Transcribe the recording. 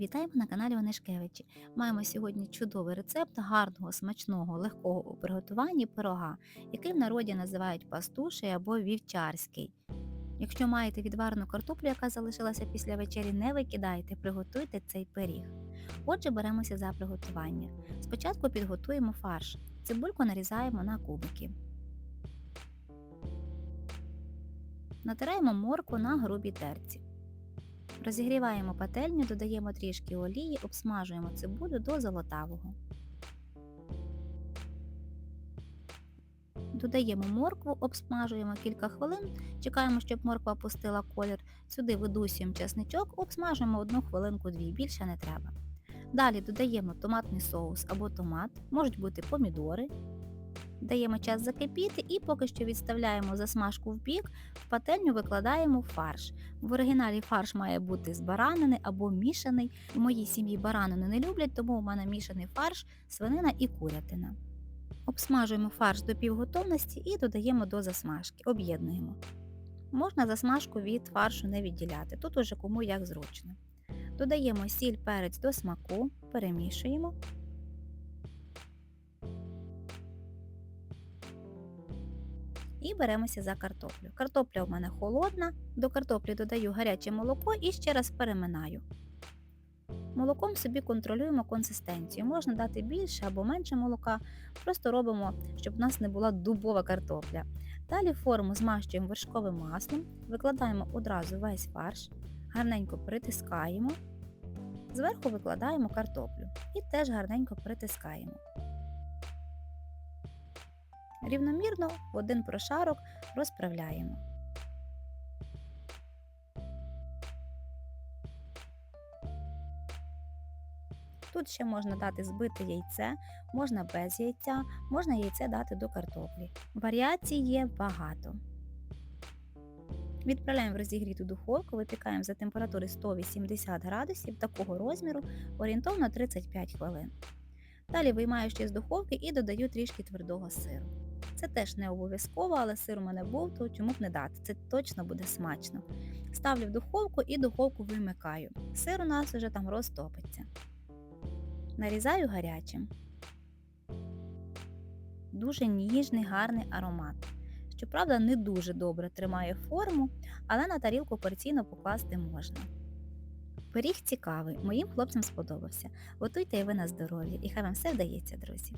Вітаємо на каналі Онишкевичі. Маємо сьогодні чудовий рецепт гарного, смачного, легкого у приготуванні пирога, який в народі називають пастуший або вівчарський. Якщо маєте відварену картоплю, яка залишилася після вечері, не викидайте, приготуйте цей пиріг. Отже, беремося за приготування. Спочатку підготуємо фарш. Цибульку нарізаємо на кубики. Натираємо морку на грубій терці. Розігріваємо пательню, додаємо трішки олії, обсмажуємо цибулю до золотавого. Додаємо моркву, обсмажуємо кілька хвилин, чекаємо, щоб морква пустила колір. Сюди видусюємо чесничок, обсмажуємо одну хвилинку-дві, більше не треба. Далі додаємо томатний соус або томат, можуть бути помідори. Даємо час закипіти і поки що відставляємо засмажку в бік, в пательню викладаємо фарш. В оригіналі фарш має бути з баранини або мішаний. У моїй сім'ї баранину не люблять, тому у мене мішаний фарш, свинина і курятина. Обсмажуємо фарш до півготовності і додаємо до засмажки, об'єднуємо. Можна засмажку від фаршу не відділяти, тут уже кому як зручно. Додаємо сіль перець до смаку, перемішуємо. І беремося за картоплю. Картопля у мене холодна, до картоплі додаю гаряче молоко і ще раз переминаю. Молоком собі контролюємо консистенцію. Можна дати більше або менше молока, просто робимо, щоб в нас не була дубова картопля. Далі форму змащуємо вершковим маслом, викладаємо одразу весь фарш, гарненько притискаємо, зверху викладаємо картоплю і теж гарненько притискаємо. Рівномірно в один прошарок розправляємо. Тут ще можна дати збите яйце, можна без яйця, можна яйце дати до картоплі. Варіацій є багато. Відправляємо в розігріту духовку, випікаємо за температури 180 градусів такого розміру орієнтовно 35 хвилин. Далі виймаю ще з духовки і додаю трішки твердого сиру. Це теж не обов'язково, але сир у мене був, то чому б не дати? Це точно буде смачно. Ставлю в духовку і духовку вимикаю. Сир у нас вже там розтопиться. Нарізаю гарячим. Дуже ніжний, гарний аромат. Щоправда, не дуже добре тримає форму, але на тарілку порційно покласти можна. Пиріг цікавий, моїм хлопцям сподобався. Готуйте і ви на здоров'я, і хай вам все вдається, друзі!